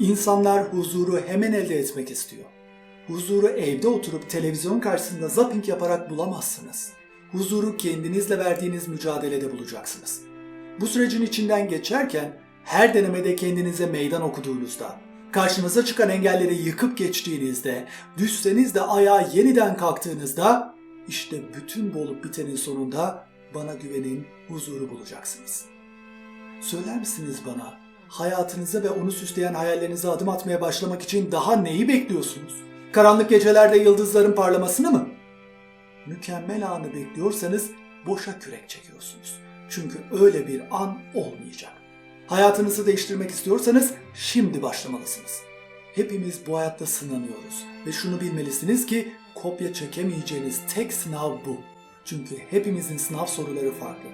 İnsanlar huzuru hemen elde etmek istiyor. Huzuru evde oturup televizyon karşısında zapping yaparak bulamazsınız. Huzuru kendinizle verdiğiniz mücadelede bulacaksınız. Bu sürecin içinden geçerken her denemede kendinize meydan okuduğunuzda, karşınıza çıkan engelleri yıkıp geçtiğinizde, düşseniz de ayağa yeniden kalktığınızda işte bütün bu olup bitenin sonunda bana güvenin, huzuru bulacaksınız. Söyler misiniz bana, hayatınıza ve onu süsleyen hayallerinize adım atmaya başlamak için daha neyi bekliyorsunuz? Karanlık gecelerde yıldızların parlamasını mı? Mükemmel anı bekliyorsanız boşa kürek çekiyorsunuz. Çünkü öyle bir an olmayacak. Hayatınızı değiştirmek istiyorsanız şimdi başlamalısınız. Hepimiz bu hayatta sınanıyoruz ve şunu bilmelisiniz ki kopya çekemeyeceğiniz tek sınav bu. Çünkü hepimizin sınav soruları farklı.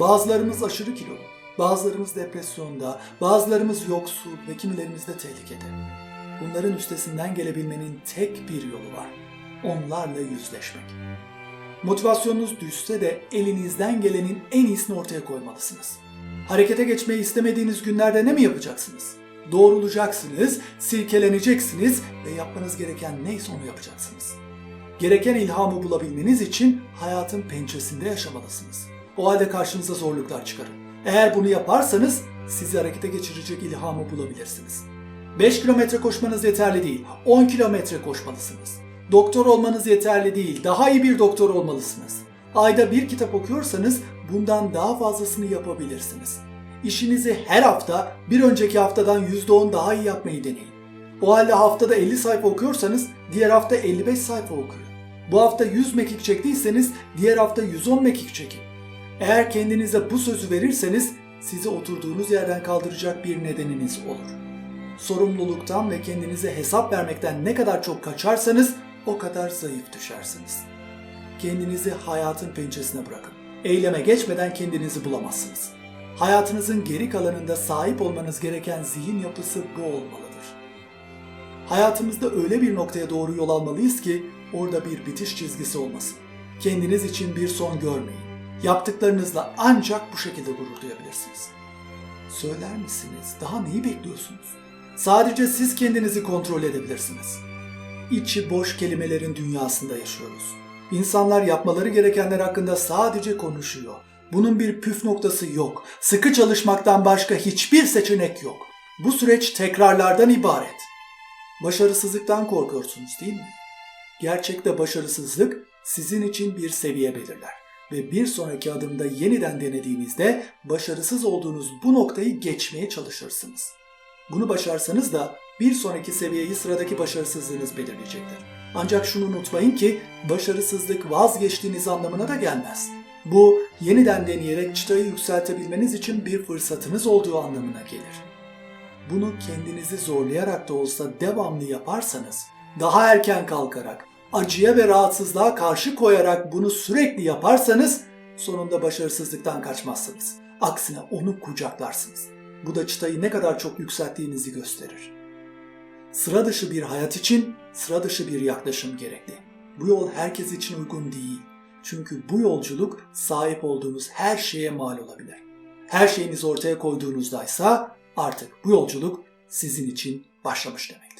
Bazılarımız aşırı kilolu, bazılarımız depresyonda, bazılarımız yoksul ve kimilerimiz de tehlikede. Bunların üstesinden gelebilmenin tek bir yolu var. Onlarla yüzleşmek. Motivasyonunuz düşse de elinizden gelenin en iyisini ortaya koymalısınız. Harekete geçmeyi istemediğiniz günlerde ne mi yapacaksınız? Doğrulacaksınız, silkeleneceksiniz ve yapmanız gereken neyse onu yapacaksınız. Gereken ilhamı bulabilmeniz için hayatın pençesinde yaşamalısınız. O halde karşınıza zorluklar çıkarın. Eğer bunu yaparsanız sizi harekete geçirecek ilhamı bulabilirsiniz. 5 kilometre koşmanız yeterli değil, 10 kilometre koşmalısınız. Doktor olmanız yeterli değil, daha iyi bir doktor olmalısınız. Ayda bir kitap okuyorsanız bundan daha fazlasını yapabilirsiniz. İşinizi her hafta bir önceki haftadan %10 daha iyi yapmayı deneyin. O halde haftada 50 sayfa okuyorsanız diğer hafta 55 sayfa okuyun. Bu hafta 100 mekik çektiyseniz diğer hafta 110 mekik çekin. Eğer kendinize bu sözü verirseniz sizi oturduğunuz yerden kaldıracak bir nedeniniz olur. Sorumluluktan ve kendinize hesap vermekten ne kadar çok kaçarsanız o kadar zayıf düşersiniz. Kendinizi hayatın pençesine bırakın. Eyleme geçmeden kendinizi bulamazsınız. Hayatınızın geri kalanında sahip olmanız gereken zihin yapısı bu olmalıdır. Hayatımızda öyle bir noktaya doğru yol almalıyız ki orada bir bitiş çizgisi olmasın. Kendiniz için bir son görmeyin. Yaptıklarınızla ancak bu şekilde gurur duyabilirsiniz. Söyler misiniz? Daha neyi bekliyorsunuz? Sadece siz kendinizi kontrol edebilirsiniz. İçi boş kelimelerin dünyasında yaşıyoruz. İnsanlar yapmaları gerekenler hakkında sadece konuşuyor. Bunun bir püf noktası yok. Sıkı çalışmaktan başka hiçbir seçenek yok. Bu süreç tekrarlardan ibaret. Başarısızlıktan korkuyorsunuz değil mi? Gerçekte başarısızlık sizin için bir seviye belirler ve bir sonraki adımda yeniden denediğinizde başarısız olduğunuz bu noktayı geçmeye çalışırsınız. Bunu başarsanız da bir sonraki seviyeyi sıradaki başarısızlığınız belirleyecektir. Ancak şunu unutmayın ki başarısızlık vazgeçtiğiniz anlamına da gelmez. Bu yeniden deneyerek çıtayı yükseltebilmeniz için bir fırsatınız olduğu anlamına gelir. Bunu kendinizi zorlayarak da olsa devamlı yaparsanız, daha erken kalkarak, acıya ve rahatsızlığa karşı koyarak bunu sürekli yaparsanız sonunda başarısızlıktan kaçmazsınız. Aksine onu kucaklarsınız. Bu da çıtayı ne kadar çok yükselttiğinizi gösterir. Sıra dışı bir hayat için sıra dışı bir yaklaşım gerekli. Bu yol herkes için uygun değil. Çünkü bu yolculuk sahip olduğunuz her şeye mal olabilir. Her şeyinizi ortaya koyduğunuzda ise artık bu yolculuk sizin için başlamış demek.